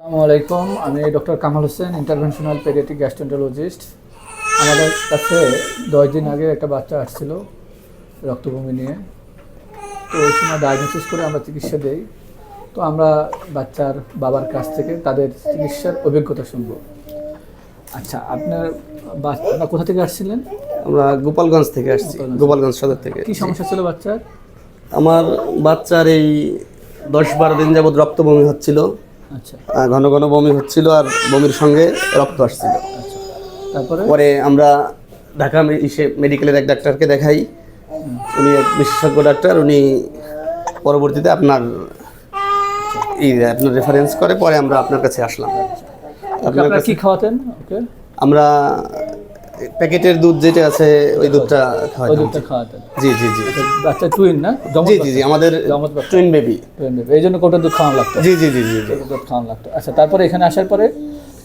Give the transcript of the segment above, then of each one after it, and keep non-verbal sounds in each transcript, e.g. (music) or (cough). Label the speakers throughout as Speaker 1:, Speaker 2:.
Speaker 1: আসসালামু আলাইকুম আমি doctor Kamal Hossain interventional pediatric gastroenterologist আমাদের কাছে দশ দিন আগে একটা বাচ্চা আসছিল রক্তভূমি নিয়ে। তো ওই সময় ডায়াগনোসিস করে আমরা চিকিৎসা দেই। তো আমরা বাচ্চার বাবার কাছ থেকে তাদের চিকিৎসার অভিজ্ঞতা শুনব। আচ্ছা আপনার বাচ্চা কোথা থেকে আসছিলেন?
Speaker 2: আমরা গোপালগঞ্জ থেকে আসছি
Speaker 1: গোপালগঞ্জ।
Speaker 2: সদর থেকে
Speaker 1: কী সমস্যা ছিল বাচ্চার?
Speaker 2: আমার বাচ্চার এই দশ বারো দিন যাবত রক্ত বমি হচ্ছিল। ঘন ঘন বমি হচ্ছিল আর বমির সঙ্গে রক্ত আসছিল।
Speaker 1: আচ্ছা। তারপরে?
Speaker 2: পরে আমরা ঢাকা ইসে মেডিকেলের এক ডাক্তারকে দেখাই। উনি এক বিশেষজ্ঞ ডাক্তার উনি পরবর্তীতে আপনার এই আপনার রেফারেন্স করে পরে আমরা আপনার কাছে আসলাম। আপনার
Speaker 1: কী খাওয়াতেন ওকে?
Speaker 2: আমরা প্যাকেটের দুধ যেটা আছে ওই দুধটা
Speaker 1: ওই দুধটা খাওয়াতেন
Speaker 2: জি জি জি।
Speaker 1: আচ্ছা, বাচ্চা টুইন না?
Speaker 2: জি জি জি আমাদের টুইন বেবি
Speaker 1: টুইন baby। এই জন্য কোটা দুধ খাওয়ানো লাগতো?
Speaker 2: জি জি জি জি
Speaker 1: দুধ খাওয়ানো লাগতো? আচ্ছা তারপরে এখানে আসার পরে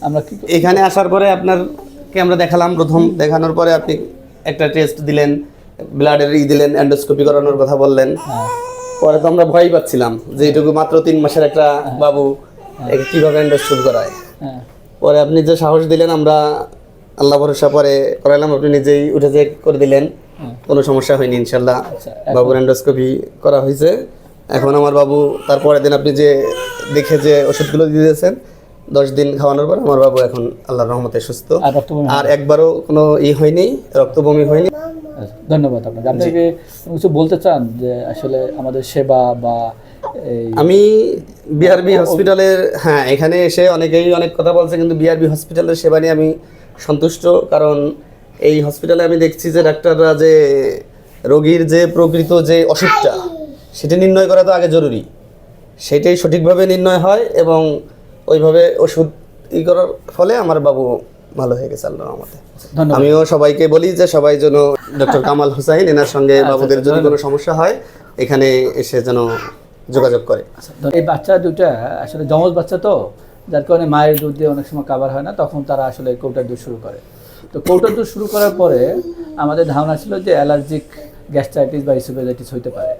Speaker 1: আমরা কি
Speaker 2: এখানে আসার পরে আপনারকে আমরা দেখালাম প্রথম দেখানোর পরে আপনি একটা টেস্ট দিলেন ব্লাডের ই দিলেন এন্ডোস্কোপি করানোর কথা বললেন।
Speaker 1: হ্যাঁ।
Speaker 2: পরে তো আমরা ভয় পাচ্ছিলাম যে এইটুকু মাত্র তিন মাসের একটা বাবু একে কীভাবে এন্ডোস্কোপি করায়।
Speaker 1: হ্যাঁ।
Speaker 2: পরে আপনি যে সাহস দিলেন আমরা আল্লাহ ভরসা পরে করাইলাম আপনি নিজেই উঠে যে করে দিলেন। কোনো সমস্যা হয়নি ইনশাল্লাহ।
Speaker 1: আচ্ছা
Speaker 2: বাবুর এন্ডোস্কোপি করা হয়েছে। এখন আমার বাবু তারপরের দিন আপনি যে দেখে যে ওষুধগুলো দিয়ে দিয়েছেন দশ দিন খাওয়ানোর পর আমার বাবু এখন আল্লাহর রহমতে সুস্থ।
Speaker 1: আর
Speaker 2: একবারও কোনো ই হয়নি রক্ত বমি হয়নি।
Speaker 1: আচ্ছা, ধন্যবাদ আপনাকে। আপনি কিছু বলতে চান যে আসলে আমাদের সেবা বা
Speaker 2: আমি বিআরবি হসপিটালের হ্যাঁ এখানে এসে অনেকেই অনেক কথা বলছে কিন্তু বিআরবি হসপিটালের সেবা নিয়ে আমি সন্তুষ্ট কারণ এই হসপিটালে আমি দেখছি যে ডাক্তাররা যে রোগীর যে প্রকৃত যে অসুখটা সেটা নির্ণয় করা তো আগে জরুরি। সেটাই সঠিকভাবে নির্ণয় হয় এবং ওইভাবে ওষুধ ই করার ফলে আমার বাবু ভালো হয়ে গেছে আল্লাহর রহমতে। আমিও সবাইকে বলি যে সবাই যেন ডক্টর (laughs) কামাল হুসাইন এনার সঙ্গে বাবুদের যদি কোনো সমস্যা হয় এখানে এসে যেন যোগাযোগ করে।
Speaker 1: আচ্ছা, এই বাচ্চা দুটা আসলে জমজ বাচ্চা তো যার কারণে মায়ের দুধ দিয়ে অনেক সময় কাবার হয় না, তখন তারা আসলে কৌটার দুধ শুরু করে। তো কৌটার দুধ শুরু করার পরে আমাদের ধারণা ছিল যে অ্যালার্জিক গ্যাস্ট্রাইটিস বা ইসোফেজাইটিস হইতে পারে।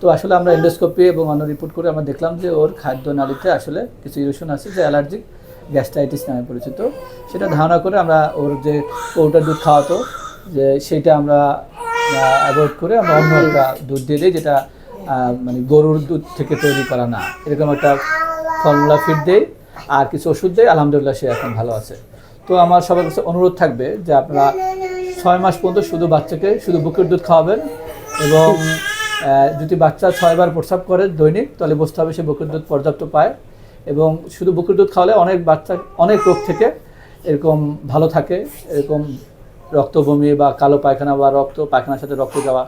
Speaker 1: তো আসলে আমরা এন্ডোস্কোপি এবং অন্য রিপোর্ট করে আমরা দেখলাম যে ওর খাদ্য নালীতে আসলে কিছু ইরোশন আছে যে অ্যালার্জিক গ্যাস্ট্রাইটিস নামে পরিচিত। সেটা ধারণা করে আমরা ওর যে কৌটার দুধ খাওয়াতো, যে সেইটা আমরা অ্যাভয়েড করে আমরা অন্য একটা দুধ দিয়ে দিই যেটা মানে গরুর দুধ থেকে তৈরি করা না। এরকম একটা ফর্মুলা ফিড দেই। আর কিছু ওষুধ দেয়, আলহামদুলিল্লাহ সে এখন ভালো আছে। তো আমার সবার কাছে অনুরোধ থাকবে যে আপনারা ছয় মাস পর্যন্ত শুধু বাচ্চাকে, শুধু বুকের দুধ খাওয়াবেন এবং যদি বাচ্চা ছয়বার প্রস্রাব করে দৈনিক, তাহলে বুঝতে হবে সে বুকের দুধ পর্যাপ্ত পায় এবং শুধু বুকের দুধ খাওয়ালে অনেক বাচ্চা, অনেক রোগ থেকে এরকম ভালো থাকে, এরকম রক্ত বমি বা কালো পায়খানা বা রক্ত, পায়খানার সাথে রক্ত যাওয়া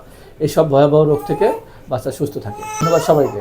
Speaker 1: এইসব ভয়াবহ রোগ থেকে বাচ্চা সুস্থ থাকে। ধন্যবাদ সবাইকে।